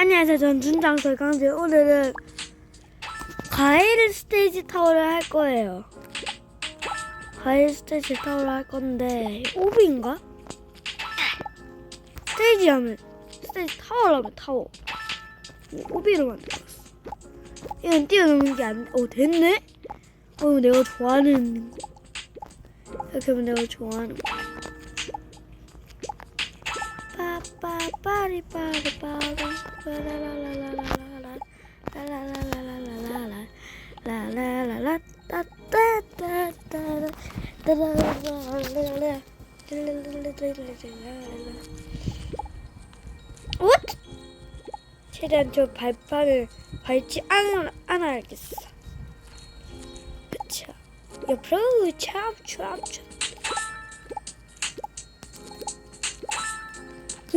안녕하세요. 전 준장 설 강재. 오늘은 과일 스테이지 타워를 할 거예요. 과일 스테이지 타워를 할 건데 오비인가? 스테이지 하면 스테이지 타워라면 타워. 오비로 만들었어. 이건 뛰어넘는 게 안. 어 됐네? 어 내가 좋아하는 거. 이렇게 하면 내가 좋아하는 거. 엇? 최대한 저 발판을 밟지 않, 않아야겠어. 그쵸. 옆으로 찹찹찹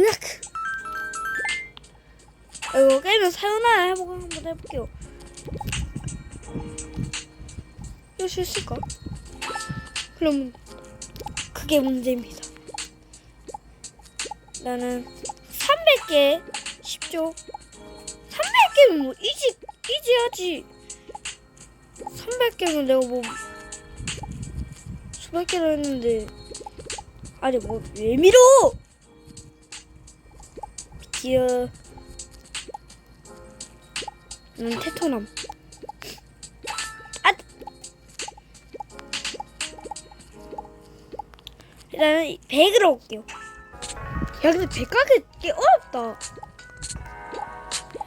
으악 이거 게임을 사연하야 해보고 한번 해볼게요. 이럴 수 있을까? 그럼 그게 문제입니다. 나는 300개 쉽죠 300개면 뭐 이지 이지하지. 300개는 내가 뭐 수백 개를 했는데. 아니 뭐 왜 밀어 기어 난 테토남 아 일단은 100으로 올게요. 야 근데 100 가기 꽤 어렵다. 야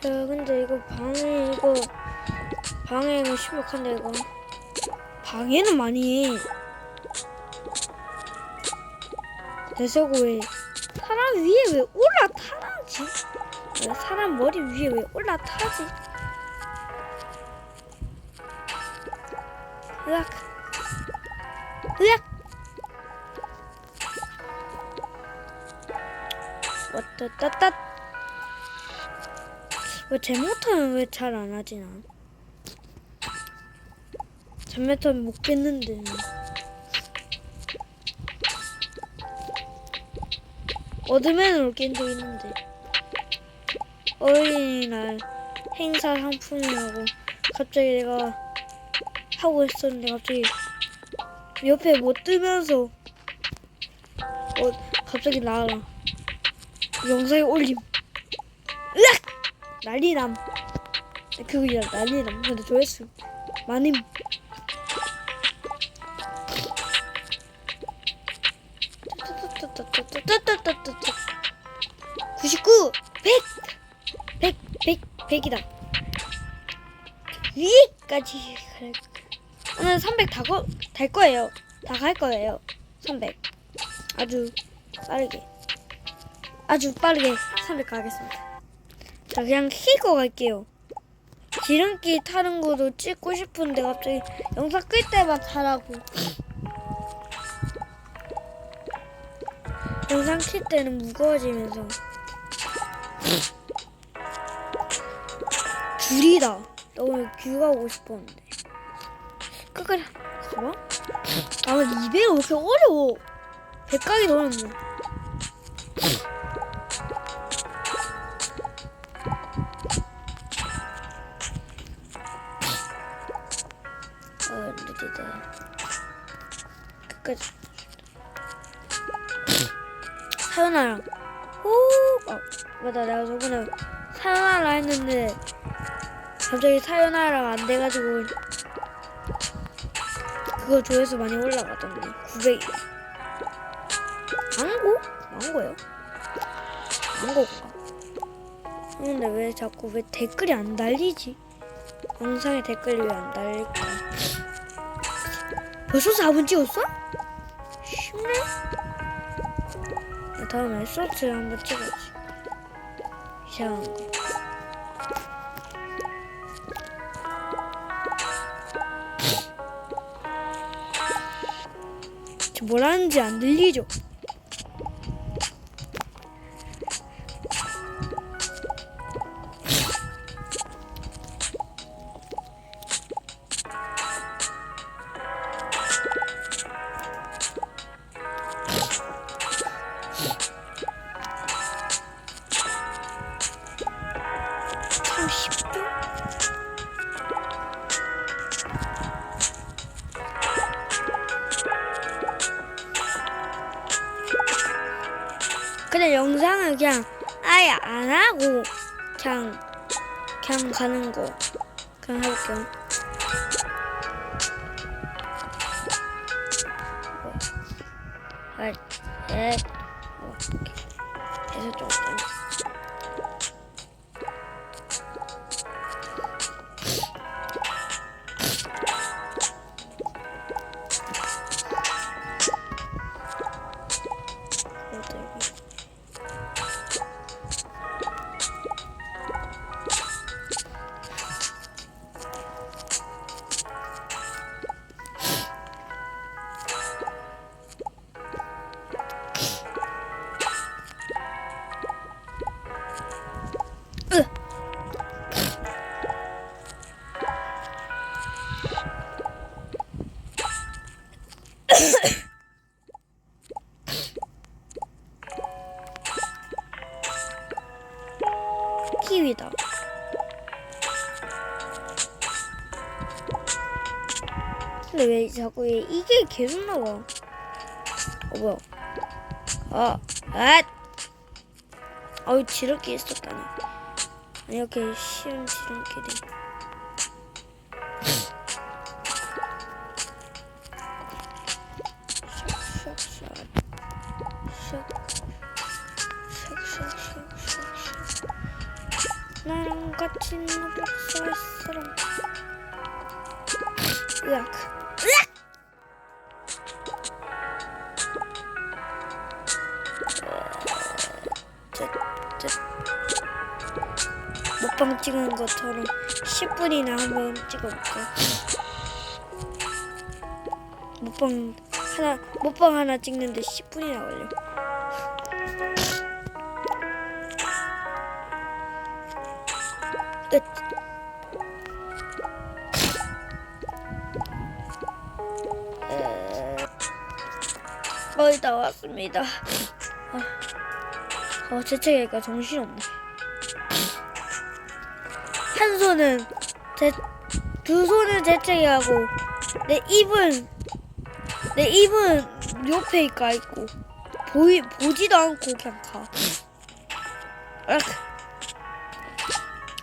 근데 이거 방해 이거 방해가 심각한데 이거. 방해는 많이 해. 대서고 왜? 사람 위에 왜 올라타지? 왜 사람 머리 위에 왜 올라타지? 으악. 으악. 왔다 따따. 왜제 못하면 왜잘 안 하지 난? 잠메터는 못 깼는데. 어드맨으로 깬 적 있는데 어린이날 행사 상품이라고 갑자기 내가 하고 있었는데 갑자기 옆에 못 뜨면서 어 갑자기 나와라. 영상에 올림. 으악! 난리남. 그거야 난리남. 근데 조회수 많임 99, 100, 100이다. 위까지 갈. 오늘 300 다, 거, 달 거예요. 다 갈 거예요. 300. 아주 빠르게. 아주 빠르게 300 가겠습니다. 자, 그냥 키고 갈게요. 지름길 타는 것도 찍고 싶은데 갑자기 영상 끌 때만 타라고. 영상 킬 때는 무거워지면서 줄이다. 나 오늘 귤 가고 싶었는데. 끝까지 가봐. 아, 200은 왜 이렇게 어려워? 100 가기 어렵네. 어, 느리다. 끝까지. 사연아랑 오, 아, 맞다 내가 저번에 사연아라 했는데 갑자기 사연아랑 안 돼가지고 그거 조회수 많이 올라가던데 900 망고? 망고요? 망고인가? 근데 왜 자꾸 왜 댓글이 안 달리지? 영상에 댓글이 왜 안 달릴까? 벌써 4분 찍었어? 쉽네? 다음에 쇼츠 한번 찍어야지. 이상한 거. 뭐라는지 안 들리죠? 그냥 아예 안 하고 그냥 그냥 가는 거 그냥. 넷, 넷, 어, 오케이. 해서 좀 짠. 근데 왜 자꾸 얘 이게 계속 나와? 어 뭐야? 아, 아, 지름길 있었다니. 아니, 이렇게 쉬운 지름길이. 나랑 같이 나복사할 사람. 으악. 으악! 먹방 찍은 것처럼 10분이나 한번 찍어볼까? 먹방 하나 먹방 하나 찍는데 10분이나 걸려. 끝. 에, 거의 다 왔습니다. 아, 어, 재채기가 정신없네. 한 손은 제, 두 손은 재채기 하고 내 입은 내 입은 옆에 가 있고 보이 보지도 않고 그냥 가. 아,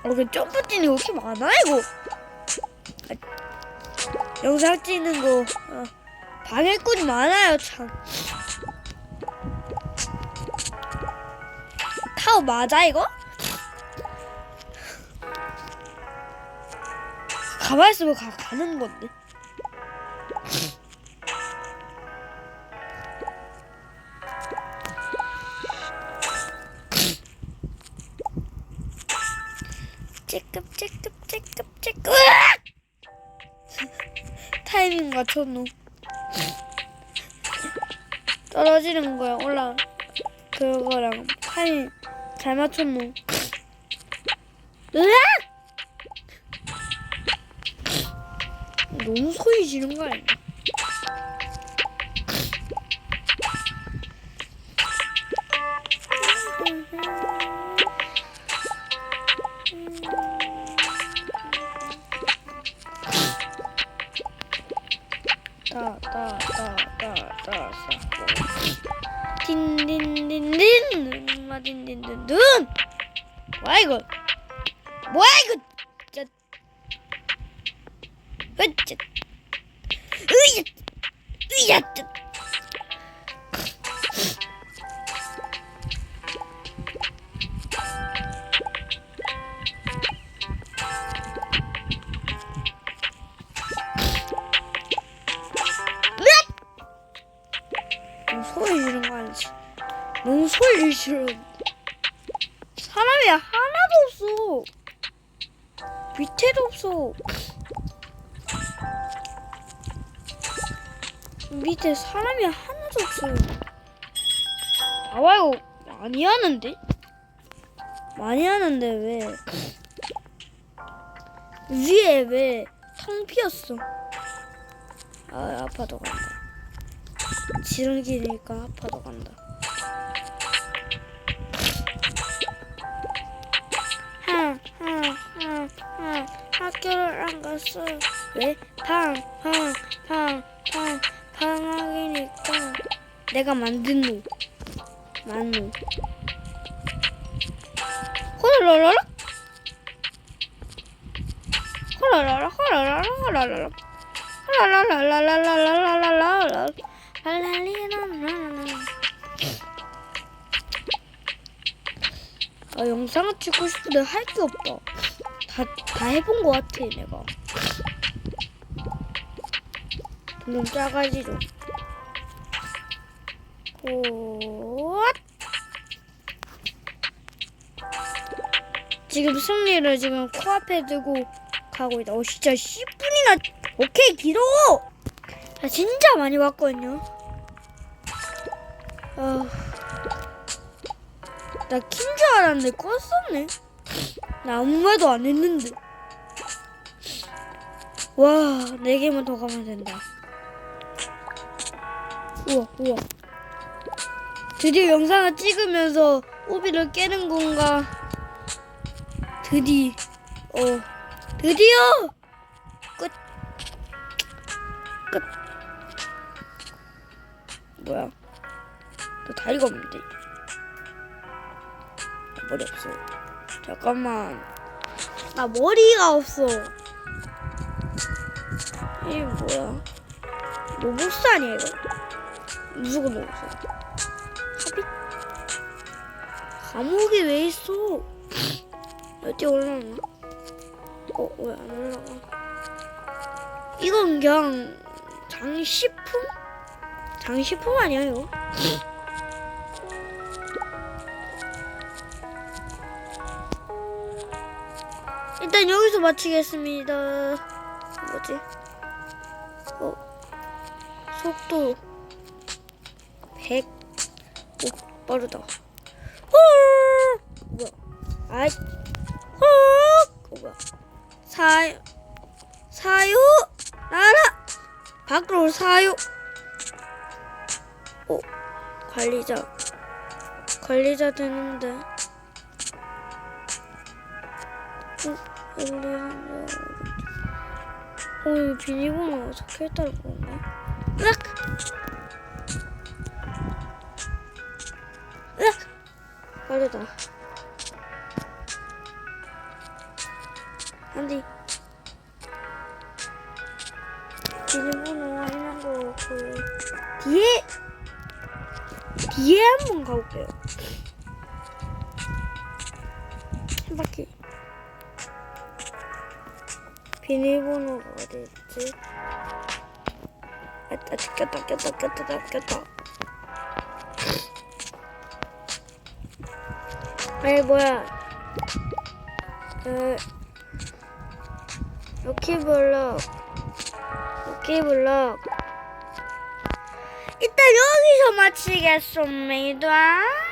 어, 그 점프 뛰는 거 이렇게 많아 이거. 아, 영상 찍는 거 어, 방해꾼이 많아요 참. 타워 맞아 이거? 가만히 있으면 가, 가는 건데. 찌끔 찌끔 찌끔 찌끔! 타이밍 맞췄노 떨어지는 거야 올라 그거랑 타이밍 잘 맞췄노 으악! 너무 소리 지른 거 아니야? 딘딘딘딘. 엄마 딘딘딘딘 뭐야 이거? 뭐야 이거 지르. 사람이 하나도 없어. 밑에도 없어. 밑에 사람이 하나도 없어요. 봐봐요. 많이 하는데? 많이 하는데 왜? 위에 왜 텅 비었어? 아, 아파도 간다. 지름길이니까 아파도 간다. 학교를 안 갔어. 왜? 방, 방, 방, 방, 방학이니까. 내가 만든 노. 만노. 호라라라 호라라라 호라라라 호라라라 호라라라라라라라라라라 랄랄리라라라라 아 영상을 찍고 싶은데 할 게 없다 다, 다 해본 것 같아 내가 점점 작아지죠 오 지금 승리를 지금 코앞에 두고 가고 있다. 어 진짜 10분이나 오케이 길어. 나 진짜 많이 왔거든요. 아, 나 킨 줄 알았는데 껐었네. 나 아무 말도 안 했는데. 와, 네 개만 더 가면 된다. 우와, 우와. 드디어 영상을 찍으면서 우비를 깨는 건가? 드디, 어, 드디어 끝, 끝. 뭐야? 너 다리가 없는데? 나 머리 없어. 잠깐만. 나 머리가 없어. 이게 뭐야? 로봇스 아니야 이거? 무조건 로봇스. 합이? 감옥에 왜 있어? 어디 올라오나? 어, 왜 안 올라가? 이건 그냥 장식품? 장식품 아니야, 이거? 마치겠습니다. 뭐지? 어, 속도 100. 오, 빠르다. 헐! 뭐야? 아이. 헉! 어? 사유 사유 나라 밖으로 사유 오 관리자 관리자 되는데 오, 이 비닐봉은 어떻게 했다는 건가? 으악! 으악! 빠르다. 비밀번호가 어디 있지? 아, 아, 꼈다 꼈다 꼈다 꼈다. 아니 뭐야. 에 럭키블럭. 럭키블럭. 일단 여기서 마치겠습니다